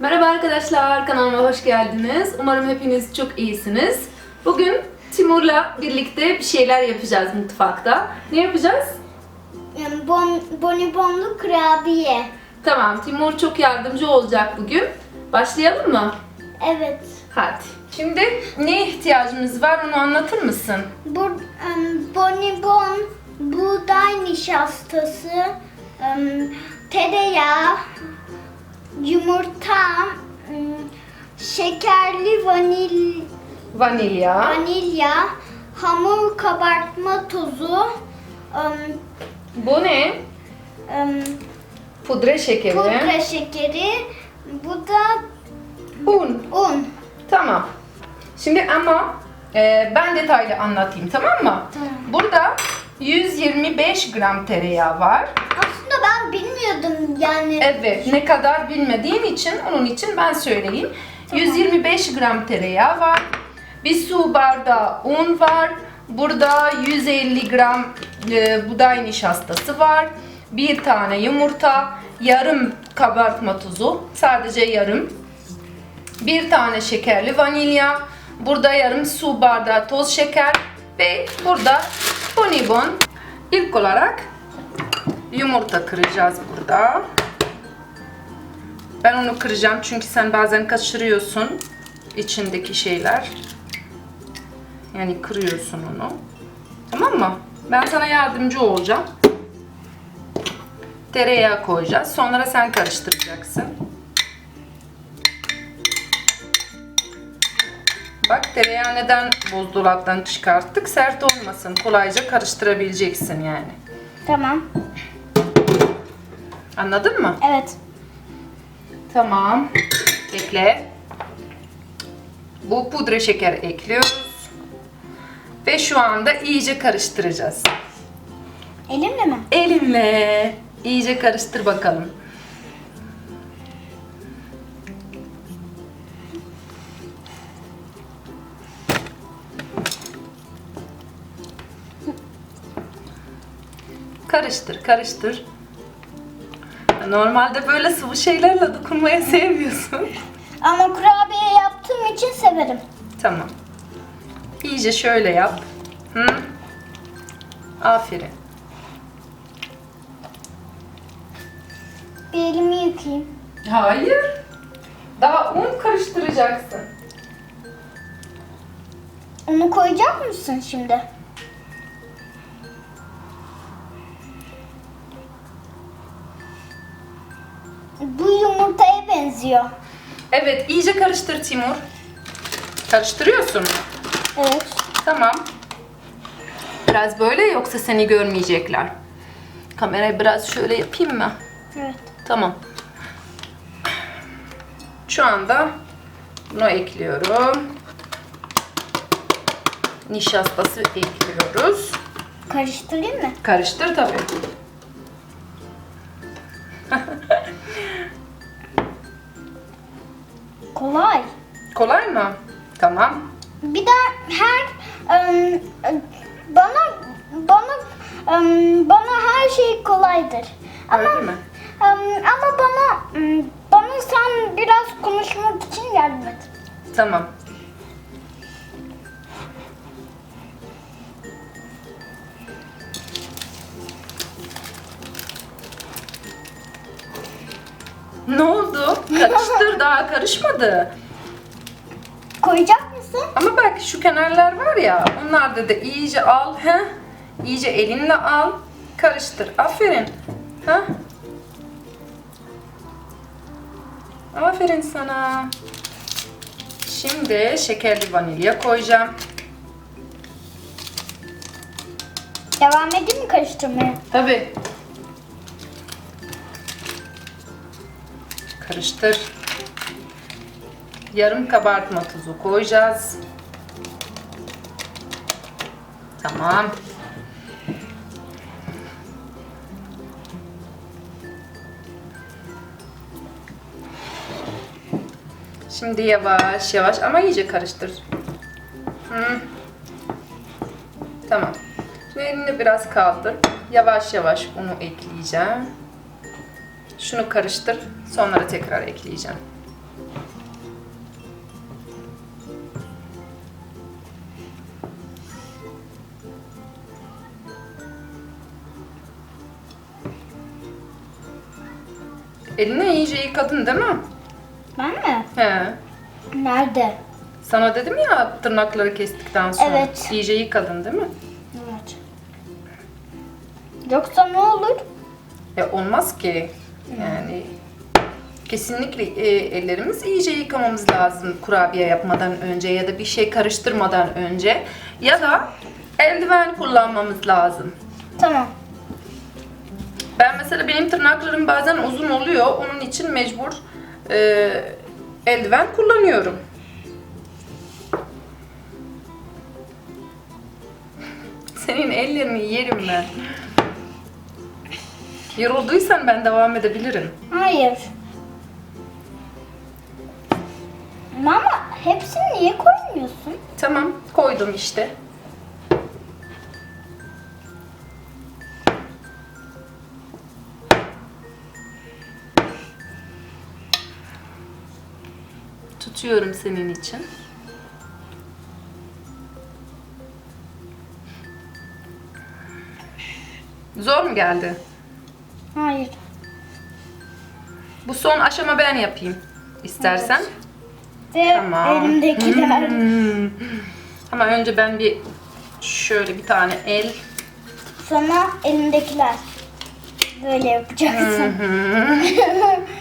Merhaba arkadaşlar, kanalıma hoş geldiniz. Umarım hepiniz çok iyisiniz. Bugün Timur'la birlikte bir şeyler yapacağız mutfakta. Ne yapacağız? Bon, bonibonlu kurabiye. Tamam, Timur çok yardımcı olacak bugün. Başlayalım mı? Evet. Hadi. Şimdi neye ihtiyacımız var onu anlatır mısın? Bu em, bonibon buğday nişastası, em, tereyağı, yumurta, em, şekerli vanil Vanilya, vanilya, hamur kabartma tozu, em, bu ne? em, Pudra şekeri, pudra şekeri, bu da un. un. Tamam. Şimdi ama e, ben detaylı anlatayım tamam mı? Tamam. Burada 125 gram tereyağı var. Aslında ben bilmiyordum yani. Evet, ne kadar bilmediğin için onun için ben söyleyeyim. 125 gram tereyağı var. Bir su bardağı un var. Burada 150 gram e, buğday nişastası var. Bir tane yumurta, yarım kabartma tuzu, sadece yarım. Bir tane şekerli vanilya. Burada yarım su bardağı toz şeker ve burada bonibon. İlk olarak yumurta kıracağız burada. Ben onu kıracağım çünkü sen bazen kaçırıyorsun içindeki şeyler. Yani kırıyorsun onu. Tamam mı? Ben sana yardımcı olacağım. Tereyağı koyacağız. Sonra sen karıştıracaksın. Bak tereyağı neden buzdolaptan çıkarttık? Sert olmasın. Kolayca karıştırabileceksin yani. Tamam. Anladın mı? Evet. Tamam. Ekle. Bu pudra şeker ekliyoruz. Ve şu anda iyice karıştıracağız. Elimle mi? Elinle iyice karıştır bakalım. Karıştır, karıştır. Normalde böyle sıvı şeylerle dokunmayı sevmiyorsun. Ama kurabiye yaptığım için severim. Tamam. İyice şöyle yap. Hı? Aferin. Bir elimi yıkayayım. Hayır. Daha un karıştıracaksın. Onu koyacak mısın şimdi? Bu yumurtaya benziyor. Evet, iyice karıştır Timur. Karıştırıyorsun? Evet. Tamam. Biraz böyle yoksa seni görmeyecekler. Kamerayı biraz şöyle yapayım mı? Evet. Tamam. Şu anda bunu ekliyorum. Nişastası ekliyoruz. Karıştırayım mı? Karıştır tabii. Kolay mı? Tamam. Bir de her bana bana bana her şey kolaydır. Ama Öyle mi? em, ama bana bana sen biraz konuşmak için yardım et. Tamam. Ne oldu? Karıştır daha karışmadı. Koyacak mısın? Ama bak şu kenarlar var ya onlarda da iyice al. He? İyice elinle al. Karıştır. Aferin. Ha? Aferin sana. Şimdi şekerli vanilya koyacağım. Devam edeyim mi karıştırmaya? Tabii. Karıştır. Yarım kabartma tuzu koyacağız. Tamam. Şimdi yavaş yavaş ama iyice karıştır. Hı. Tamam. Şimdi elini biraz kaldır. Yavaş yavaş unu ekleyeceğim. Şunu karıştır. Sonra tekrar ekleyeceğim. Elini iyice yıkadın değil mi? Ben mi? He. Nerede? Sana dedim ya tırnakları kestikten sonra. Evet. İyice yıkadın değil mi? Evet. Yoksa ne olur? E olmaz ki. Yani kesinlikle e, ellerimiz iyice yıkamamız lazım kurabiye yapmadan önce ya da bir şey karıştırmadan önce ya da eldiven kullanmamız lazım. Tamam. Ben mesela benim tırnaklarım bazen uzun oluyor. Onun için mecbur e, eldiven kullanıyorum. Senin ellerini yerim ben. Yorulduysan ben devam edebilirim. Hayır. Ama hepsini niye koymuyorsun? Tamam, koydum işte. Tutuyorum senin için. Zor mu geldi? Hayır. Bu son aşama ben yapayım. İstersen. Ve Tamam. elimdekiler. Hmm. Ama önce ben bir şöyle bir tane el Sana elimdekiler. Böyle yapacaksın.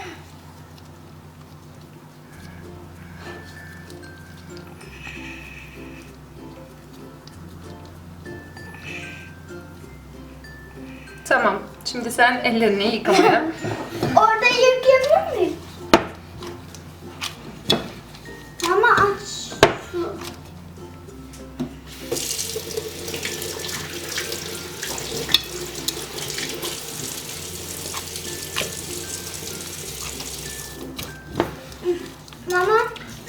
Şimdi sen ellerini yıkamaya. Orada yıkayabilir miyim? Ama aç. şu. Mama,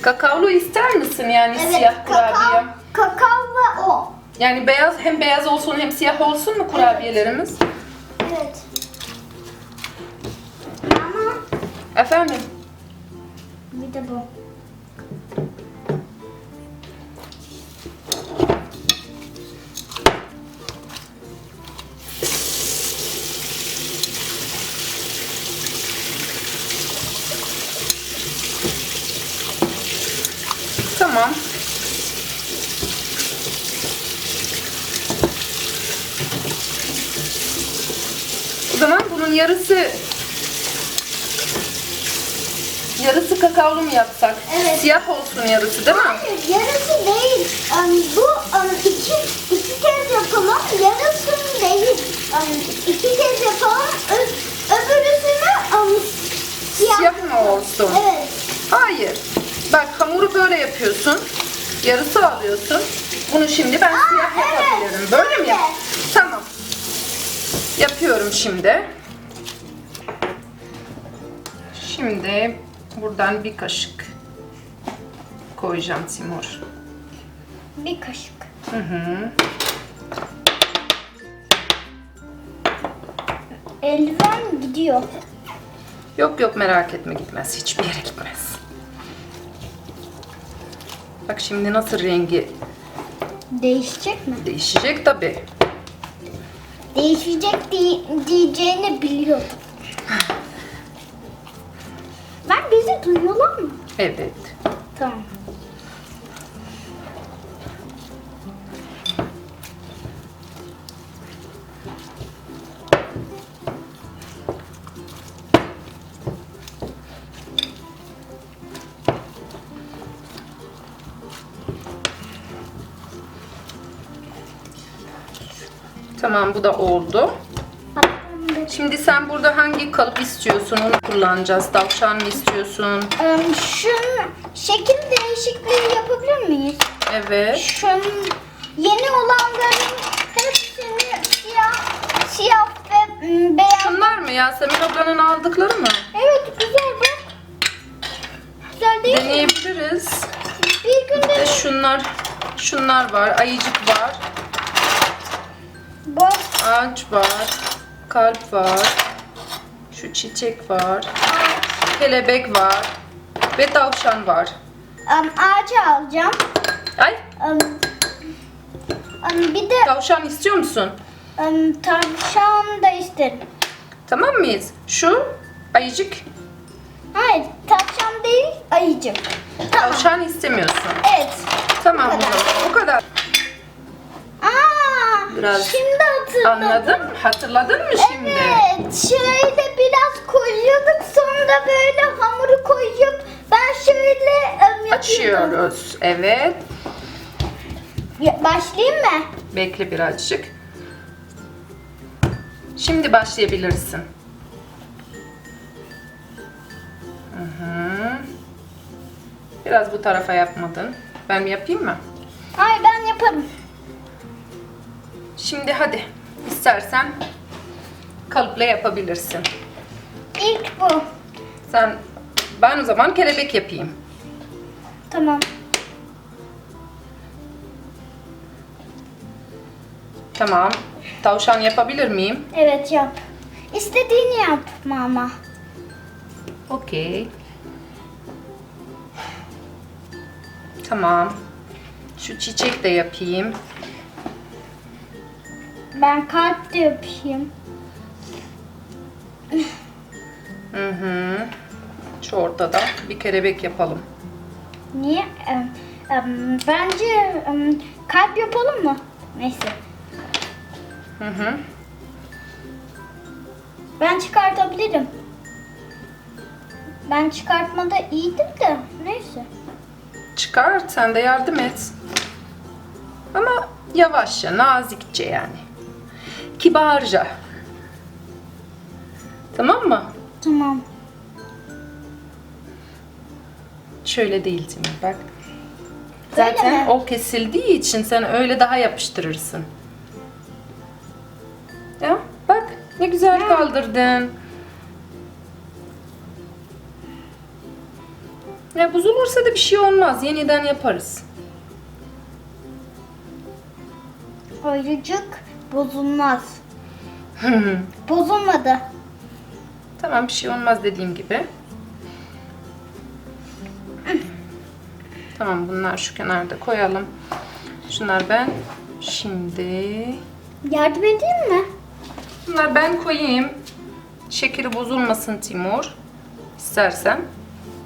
Kakaolu ister misin yani siyah kakao, kurabiye? kakao ve o. Yani beyaz hem beyaz olsun hem siyah olsun mu kurabiyelerimiz? Efendim? bir de bu. Tamam. O zaman bunun yarısı yarısı kakaolu mu yapsak? Evet. Siyah olsun yarısı değil mi? Hayır, yarısı değil. Em, bu em, iki, iki kez yapalım. Yarısını değil. Em, iki kez yapalım. Ö, öbürüsünü em, siyah. Siyah mı olsun? Evet. Hayır. Bak hamuru böyle yapıyorsun. Yarısı alıyorsun. Bunu şimdi ben siyah evet. yapabilirim. Böyle mi yap? Evet. Tamam. Yapıyorum şimdi. Şimdi buradan bir kaşık koyacağım Timur. Bir kaşık. Hı hı. Eldiven gidiyor. Yok yok merak etme gitmez. Hiçbir yere gitmez. Bak şimdi nasıl rengi Değişecek mi? değişecek tabii. Değişecek diye, diyeceğini biliyordum. Bizi duyuyorlar mı? Evet. Tamam. Tamam bu da oldu. Şimdi sen burada hangi kalıp istiyorsun onu kullanacağız. Tavşan mı istiyorsun? Şunun şekil değişikliği yapabilir miyiz? Evet. Şunun yeni olanların hepsini siyah, siyah ve beyaz. Şunlar mı Yasemin ablanın aldıkları mı? Evet güzel bak. Güzel değil mi? Deneyebiliriz. Bir Bir günde de şunlar, şunlar var. Ayıcık var. bak. Ağaç var. Kalp var. Şu çiçek var. Kelebek var. Ve tavşan var. Am, ağacı alacağım. Ay Am, am, bir de tavşan istiyor musun? am, tavşan da isterim. Tamam mıyız? Şu ayıcık. Hayır tavşan değil ayıcık. Tamam. Tavşan istemiyorsun. Evet. Tamam Bu kadar. Bu kadar. Biraz şimdi hatırladım. Anladın mı? Hatırladın mı şimdi? Evet, şöyle biraz koyuyorduk sonra böyle hamuru koyup ben şöyle em, yapıyordum. Açıyoruz. Evet. Ya, başlayayım mı? Bekle birazcık. Şimdi başlayabilirsin. Hı hı. Biraz bu tarafa yapmadın. Ben mi yapayım mı? Hayır ben yaparım. Şimdi hadi. İstersen kalıpla yapabilirsin. İlk bu. Sen ben o zaman kelebek yapayım. Tamam. Tamam. Tavşan yapabilir miyim? Evet yap. İstediğini yapma ama. Okey. Tamam. Şu çiçek de yapayım. Ben kalp de yapayım. Hı hı. Şu ortada bir kelebek yapalım. Niye? Bence em, kalp yapalım mı? Neyse. Hı hı. Ben çıkartabilirim. Ben çıkartmada iyiydim de neyse. Çıkar, sen de yardım et. Ama yavaşça, nazikçe yani. Kibarca. Tamam mı? Tamam. Şöyle değil Timur bak. Zaten o kesildiği için sen öyle daha yapıştırırsın. Ya bak ne güzel kaldırdın. Ya bozulursa da bir şey olmaz. Yeniden yaparız. Ayıcık bozulmaz. Bozulmadı. tamam bir şey olmaz dediğim gibi. Tamam bunlar şu kenarda koyalım. Şunlar ben şimdi Yardım edeyim mi? Bunlar ben koyayım. Şekeri bozulmasın Timur. İstersen.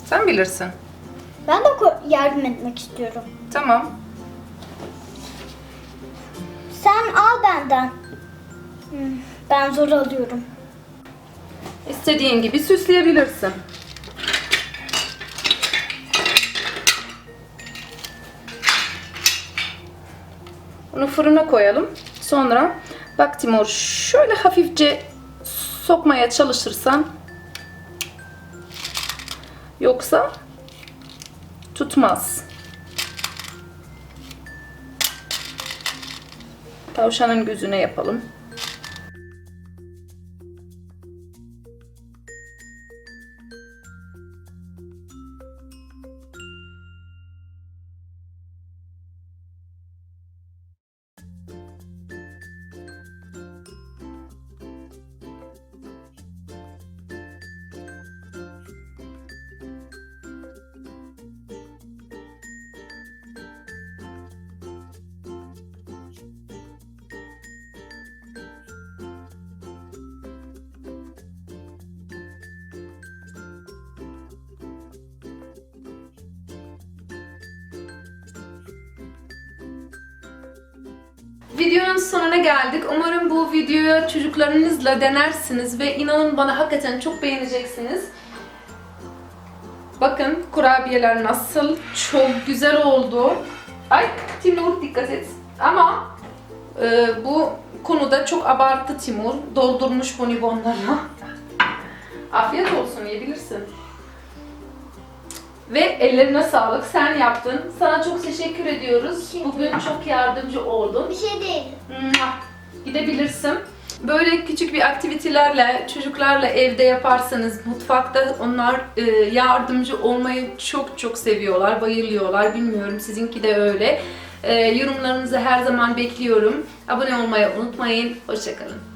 Sen bilirsin. Ben de yardım etmek istiyorum. Tamam. Sen al benden. Hmm, Ben zor alıyorum. İstediğin gibi süsleyebilirsin. Bunu fırına koyalım. Sonra bak Timur şöyle hafifçe sokmaya çalışırsan yoksa tutmaz. Tavşanın gözüne yapalım. Videonun sonuna geldik. Umarım bu videoyu çocuklarınızla denersiniz ve inanın bana hakikaten çok beğeneceksiniz. Bakın kurabiyeler nasıl çok güzel oldu. Ay Timur dikkat et. Ama e, bu konuda çok abarttı Timur. Doldurmuş bonibonlarla. Afiyet olsun yiyebilirsin. Ve ellerine sağlık. Sen yaptın. Sana çok teşekkür ediyoruz. Bugün çok yardımcı oldun. Bir şey değil. Gidebilirsin. Böyle küçük bir aktivitelerle, çocuklarla evde yaparsanız mutfakta onlar e, yardımcı olmayı çok çok seviyorlar, bayılıyorlar. Bilmiyorum sizinki de öyle. E, yorumlarınızı her zaman bekliyorum. Abone olmayı unutmayın. Hoşçakalın.